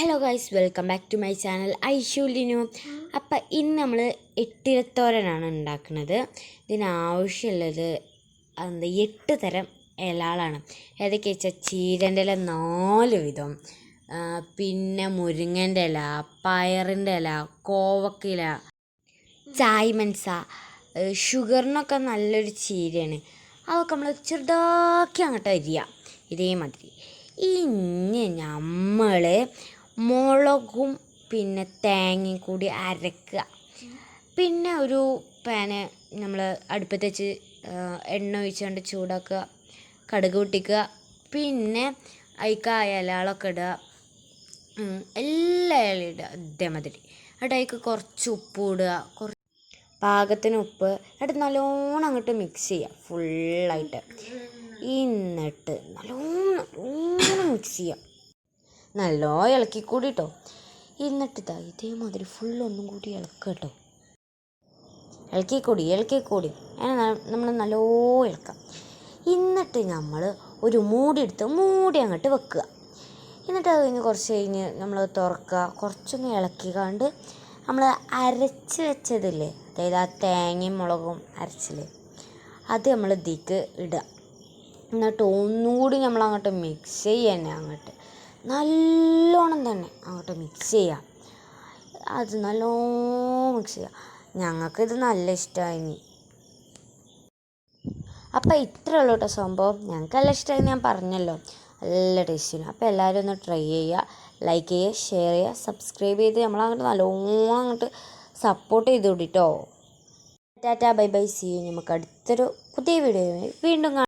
Hello guys welcome back to my channel ഐഷുലിനു അപ്പം ഇന്ന് നമ്മൾ എട്ടിലത്തോരനാണ് ഉണ്ടാക്കുന്നത്. ഇതിനാവശ്യമുള്ളത് എന്താ എട്ട് തരം ഇലകളാണ്. ഏതൊക്കെ വെച്ചാൽ ചീരന്റെ ഇല നാല് വിധം. പിന്നെ മുരിങ്ങന്റെ ഇല പയറിന്റെ ഇല കോവക്കില ചായ്മൻസ ഷുഗറിനൊക്കെ നല്ലൊരു ചീരയാണ്. അതൊക്കെ നമ്മൾ ചെറുതാക്കി അങ്ങോട്ട് അരിയാം. ഇതേമാതിരി. ഇനി നമ്മൾ മുളകും പിന്നെ തേങ്ങയും കൂടി അരക്കുക. പിന്നെ ഒരു പാന് നമ്മൾ അടുപ്പത്ത് വെച്ച് എണ്ണ ഒഴിച്ചുകൊണ്ട് ചൂടാക്കുക. കടുക് പൊട്ടിക്കുക. പിന്നെ അതിക്ക് ഇലകളൊക്കെ ഇടുക. എല്ലാ ഇലയും ഇടുക. ഇതേമാതിരി. എന്നിട്ട് അതിക്ക് കുറച്ച് ഉപ്പ് ഇടുക. കുറച്ച് പാകത്തിന് ഉപ്പ്. എന്നിട്ട് നല്ലോണം അങ്ങോട്ട് മിക്സ് ചെയ്യുക. ഫുള്ളായിട്ട് എന്നിട്ട് നല്ലോണം നല്ലോണം മിക്സ് ചെയ്യുക. നല്ലോ ഇളക്കി കൂടി കേട്ടോ എന്നിട്ട് ഇതാ ഇതേമാതിരി ഫുൾ ഒന്നും കൂടി ഇളക്കുക കേട്ടോ ഇളക്കിക്കൂടി. ഇളക്കിക്കൂടി നമ്മൾ നല്ലോ ഇളക്കാം. എന്നിട്ട് നമ്മൾ ഒരു മൂടി എടുത്ത് മൂടി അങ്ങോട്ട് വെക്കുക. എന്നിട്ട് അത് കഴിഞ്ഞ് കുറച്ച് കഴിഞ്ഞ് നമ്മൾ തുറക്കുക. കുറച്ചൊന്ന് ഇളക്കി കണ്ട് നമ്മൾ അരച്ച് വെച്ചതില്ലേ? അതായത് ആ തേങ്ങയും മുളകും അരച്ചില്ലേ? അത് നമ്മൾ ഇതിക്ക് ഇടുക. എന്നിട്ട് ഒന്നുകൂടി നമ്മൾ അങ്ങോട്ട് മിക്സ് ചെയ്യുക തന്നെ അങ്ങോട്ട്. നല്ലോണം തന്നെ അങ്ങോട്ട് മിക്സ് ചെയ്യുക അത് നല്ലോ മിക്സ് ചെയ്യുക ഞങ്ങൾക്കിത് നല്ല ഇഷ്ടമായി അപ്പം ഇത്രേ ഉള്ളൂ കേട്ടോ സംഭവം. ഞങ്ങൾക്ക് നല്ല ഇഷ്ടമായി ഞാൻ പറഞ്ഞല്ലോ. നല്ല ടേസ്റ്റിനും അപ്പോൾ എല്ലാവരും ഒന്ന് ട്രൈ ചെയ്യുക ലൈക്ക് ചെയ്യുക ഷെയർ ചെയ്യുക സബ്സ്ക്രൈബ് ചെയ്ത് നമ്മളങ്ങോട്ട് നല്ലോണം അങ്ങോട്ട് സപ്പോർട്ട് ചെയ്ത് കൂടിട്ടോ ടാറ്റാ ബൈ ബൈ സി നമുക്ക് അടുത്തൊരു പുതിയ വീഡിയോ വീണ്ടും കാണാം.